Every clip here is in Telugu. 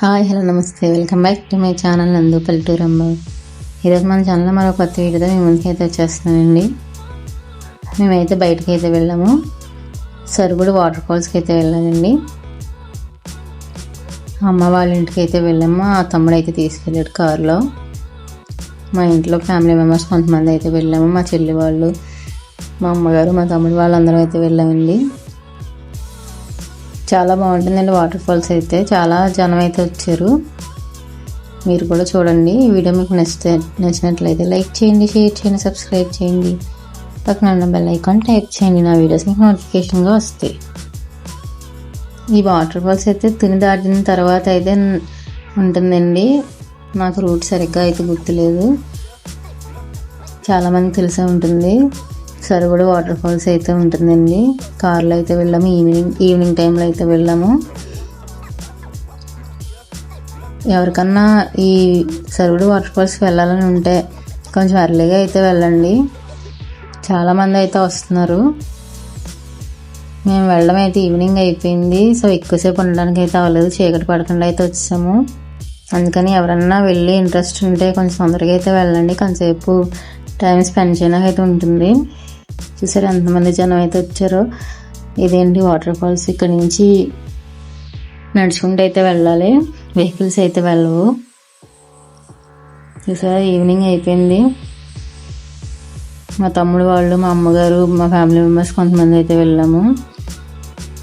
హాయ్ హలో నమస్తే. Welcome back to my channel నందు పల్లెటూరు అమ్మ. ఈరోజు మన ఛానల్లో మరో కొత్త వీడియోతో మీ ముందుకు అయితే వచ్చేస్తున్నానండి. మేమైతే బయటకి అయితే వెళ్ళాము. సరుగుడు వాటర్ ఫాల్స్కి అయితే వెళ్ళామండి అమ్మ వాళ్ళ ఇంటికి అయితే వెళ్ళాము. ఆ తమ్ముడు అయితే తీసుకెళ్ళాడు కారులో. మా ఇంట్లో ఫ్యామిలీ మెంబర్స్ కొంతమంది అయితే వెళ్ళాము. మా చెల్లి వాళ్ళు మా అమ్మగారు మా తమ్ముడు వాళ్ళందరూ అయితే వెళ్ళామండి. చాలా బాగుంటుందండి వాటర్ ఫాల్స్ అయితే. చాలా జనం అయితే వచ్చారు. మీరు కూడా చూడండి. ఈ వీడియో మీకు నచ్చితే నచ్చినట్లయితే లైక్ చేయండి షేర్ చేయండి సబ్స్క్రైబ్ చేయండి. పక్కన ఉన్న బెల్ ఐకాన్ టైప్ చేయండి. నా వీడియోస్ మీకు నోటిఫికేషన్గా వస్తాయి. ఈ వాటర్ ఫాల్స్ అయితే తిని దాటిన తర్వాత అయితే ఉంటుందండి. నాకు రూట్ సరిగ్గా అయితే గుర్తులేదు. చాలామంది తెలిసే ఉంటుంది. సరుగుడు వాటర్ ఫాల్స్ అయితే ఉంటుందండి. కార్లో అయితే వెళ్ళాము. ఈవినింగ్ ఈవినింగ్ టైంలో అయితే వెళ్ళాము. ఎవరికన్నా ఈ సరుగుడు వాటర్ ఫాల్స్ వెళ్ళాలని ఉంటే కొంచెం అర్లీగా అయితే వెళ్ళండి. చాలామంది అయితే వస్తున్నారు. మేము వెళ్ళడం అయితే ఈవినింగ్ అయిపోయింది. సో ఎక్కువసేపు ఉండడానికి అయితే అవ్వలేదు. చీకటి పడకుండా అయితే వచ్చాము. అందుకని ఎవరన్నా వెళ్ళి ఇంట్రెస్ట్ ఉంటే కొంచెం తొందరగా అయితే వెళ్ళండి. కొంతసేపు టైం స్పెండ్ చేయడానికి అయితే ఉంటుంది. చూసారు ఎంతమంది జనం అయితే వచ్చారో? ఇదేంటి వాటర్ ఫాల్స్ ఇక్కడ నుంచి నడుచుకుంటూ అయితే వెళ్ళాలి. వెహికల్స్ అయితే వెళ్ళవు. చూసారా ఈవినింగ్ అయిపోయింది. మా తమ్ముడు వాళ్ళు మా అమ్మగారు మా ఫ్యామిలీ మెంబర్స్ కొంతమంది అయితే వెళ్ళాము.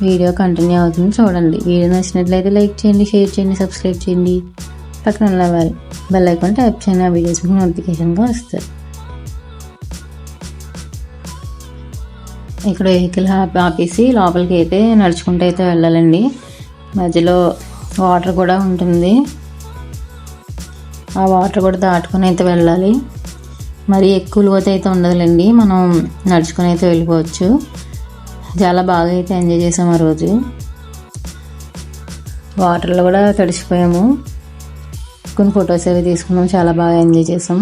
వీడియో కంటిన్యూ అవుతుంది చూడండి. వీడియో నచ్చినట్లయితే లైక్ చేయండి షేర్ చేయండి సబ్స్క్రైబ్ చేయండి. పక్కన ఉన్న బెల్ ఐకాన్ టైప్ చేయండి ఆ వీడియోస్ మీకు నోటిఫికేషన్గా వస్తుంది ఇక్కడ వెహికల్ ఆపేసి లోపలికి అయితే నడుచుకుంటూ అయితే వెళ్ళాలండి. మధ్యలో వాటర్ కూడా ఉంటుంది. ఆ వాటర్ కూడా దాటుకొని అయితే వెళ్ళాలి. మరి ఎక్కువ లోతు అయితే ఉండదులేండి. మనం నడుచుకొని అయితే వెళ్ళిపోవచ్చు. చాలా బాగా అయితే ఎంజాయ్ చేసాం ఆ రోజు. వాటర్లో కూడా తడిసిపోయాము. కొన్ని ఫొటోస్ అవి తీసుకున్నాం. చాలా బాగా ఎంజాయ్ చేసాం.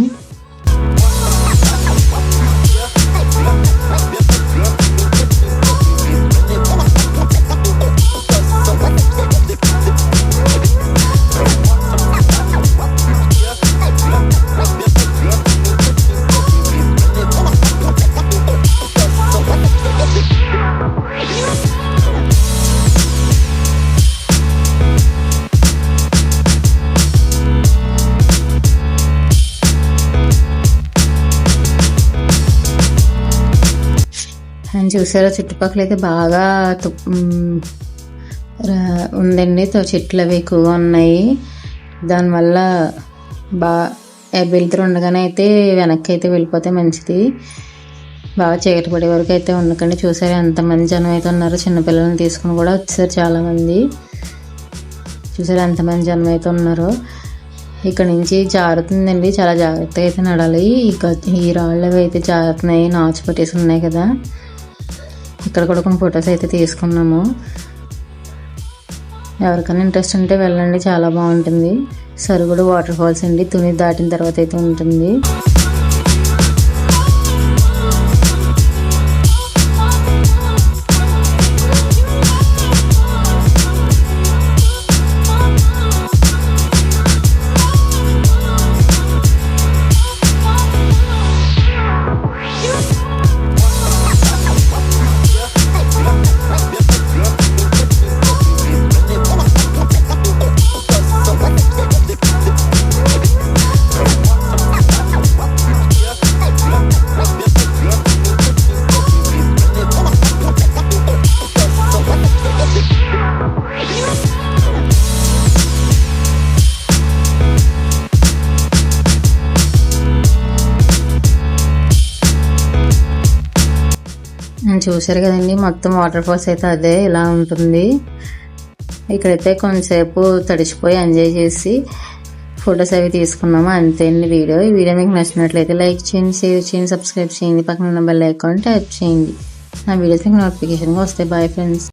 అని చూసారా? చుట్టుపక్కల అయితే బాగా తుప్- రా- ఉందండి. చెట్లు అవి ఎక్కువగా ఉన్నాయి. దానివల్ల బా వెళ్తురు ఉండగానే అయితే వెనక్కి అయితే వెళ్ళిపోతే మంచిది. బాగా చీకటి పడే వరకు అయితే ఉండకండి. చూసారా? ఎంతమంది జనం అయితే ఉన్నారు చిన్నపిల్లల్ని తీసుకుని కూడా వచ్చారు చాలామంది. చూసారా? ఎంతమంది జనం అయితే ఉన్నారో. ఇక్కడ నుంచి జారుతుందండి. చాలా జాగ్రత్తగా అయితే నడాలి. ఈ రాళ్ళు అవి అయితే జారుతున్నాయి. నాచు పట్టేసి ఉన్నాయి కదా. ఇక్కడ కూడా కొన్ని ఫొటోస్ అయితే తీసుకున్నాము. ఎవరికైనా ఇంట్రెస్ట్ ఉంటే వెళ్ళండి చాలా బాగుంటుంది. సరుగుడు వాటర్ ఫాల్స్ అండి తుని దాటిన తర్వాత అయితే ఉంటుంది. చూశారు కదండి మొత్తం వాటర్ ఫాల్స్ అయితే అదే ఇలా ఉంటుంది. ఇక్కడైతే కొంతసేపు తడిచిపోయి ఎంజాయ్ చేసి ఫొటోస్ అవి తీసుకున్నాము అంతే అండి వీడియో. ఈ వీడియో మీకు నచ్చినట్లయితే లైక్ చేయండి షేర్ చేయండి సబ్స్క్రైబ్ చేయండి. పక్కన ఉన్న బెల్ ఐకాన్ ట్యాప్ చేయండి. నా వీడియోస్ మీకు నోటిఫికేషన్గా వస్తాయి. Bye friends